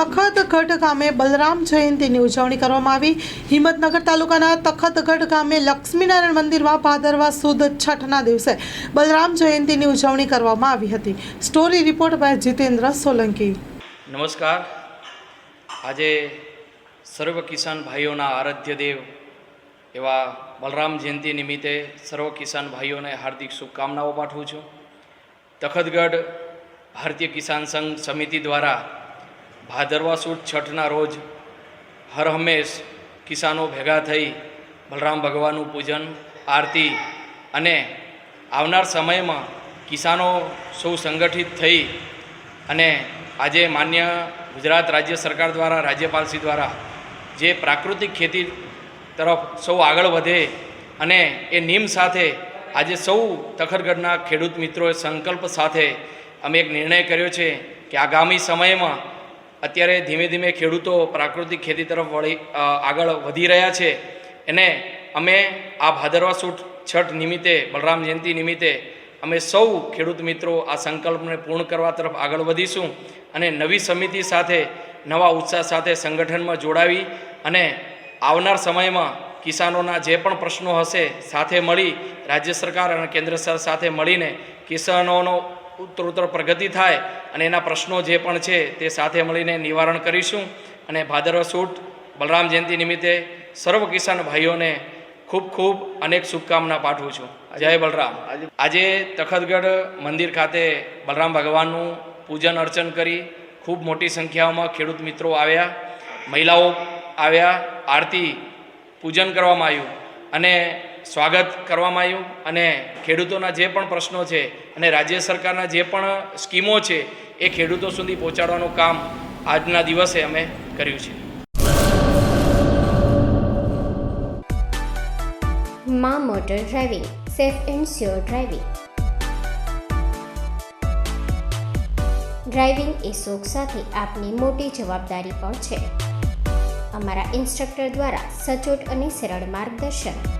તખતગઢ ગામે બલરામ જયંતીની ઉજવણી કરવામાં આવી. હિંમતનગર તાલુકાના તખતગઢ ગામે લક્ષ્મીનારાયણ મંદિરમાં ભાદરવા સુદ છઠના દિવસે બલરામ જયંતીની ઉજવણી કરવામાં આવી હતી. Story report by Jitendra Solanki. નમસ્કાર. આજે સર્વ કિસાન ભાઈઓના આરાધ્ય દેવ એવા બલરામ જયંતિ નિમિત્તે સર્વ કિસાન ભાઈઓને હાર્દિક શુભકામનાઓ પાઠવું છું. તખતગઢ ભારતીય કિસાન સંઘ સમિતિ દ્વારા ભાદરવા સુદ છઠના રોજ હર હંમેશ કિસાનો ભેગા થઈ બલરામ ભગવાનનું પૂજન, આરતી અને આવનાર સમયમાં કિસાનો સૌ સંગઠિત થઈ અને આજે માન્ય ગુજરાત રાજ્ય સરકાર દ્વારા, રાજ્યપાલશ્રી દ્વારા જે પ્રાકૃતિક ખેતી તરફ સૌ આગળ વધે અને એ નિમ સાથે આજે સૌ તખરગઢના ખેડૂત મિત્રોએ સંકલ્પ સાથે અમે એક નિર્ણય કર્યો છે કે આગામી સમયમાં અત્યારે ધીમે ધીમે ખેડૂતો પ્રાકૃતિક ખેતી તરફ વળી આગળ વધી રહ્યા છે. એને અમે આ ભાદરવા સુદ છઠ નિમિત્તે, બલરામ જયંતિ નિમિત્તે અમે સૌ ખેડૂત મિત્રો આ સંકલ્પને પૂર્ણ કરવા તરફ આગળ વધીશું અને નવી સમિતિ સાથે, નવા ઉત્સાહ સાથે સંગઠનમાં જોડાવી અને આવનાર સમયમાં કિસાનોના જે પણ પ્રશ્નો હશે સાથે મળી, રાજ્ય સરકાર અને કેન્દ્ર સરકાર સાથે મળીને કિસાનોનો ઉત્તરોત્તર પ્રગતિ થાય અને એના પ્રશ્નો જે પણ છે તે સાથે મળીને નિવારણ કરીશું. અને ભાદરવા સૂટ બલરામ જયંતિ નિમિત્તે સર્વ કિસાન ભાઈઓને ખૂબ ખૂબ અનેક શુભકામના પાઠવું છું. જય બલરામ. આજે તખતગઢ મંદિર ખાતે બલરામ ભગવાનનું પૂજન અર્ચન કરી ખૂબ મોટી સંખ્યામાં ખેડૂત મિત્રો આવ્યા, મહિલાઓ આવ્યા, આરતી પૂજન કરવામાં આવ્યું. અને સ્વાગત કરવામાં આવ્યું અને ખેડૂતોના જે પણ પ્રશ્નો છે અને રાજ્ય સરકારના જે પણ સ્કીમો છે એ ખેડૂતો સુધી પહોંચાડવાનું કામ આજના દિવસે અમે કર્યું છે. મા motor driving, safe and sure driving. Driving એ શોખ સાથે આપની મોટી જવાબદારી પણ છે. અમારા ઇન્સ્ટ્રક્ટર દ્વારા સચોટ અને સરળ માર્ગદર્શન.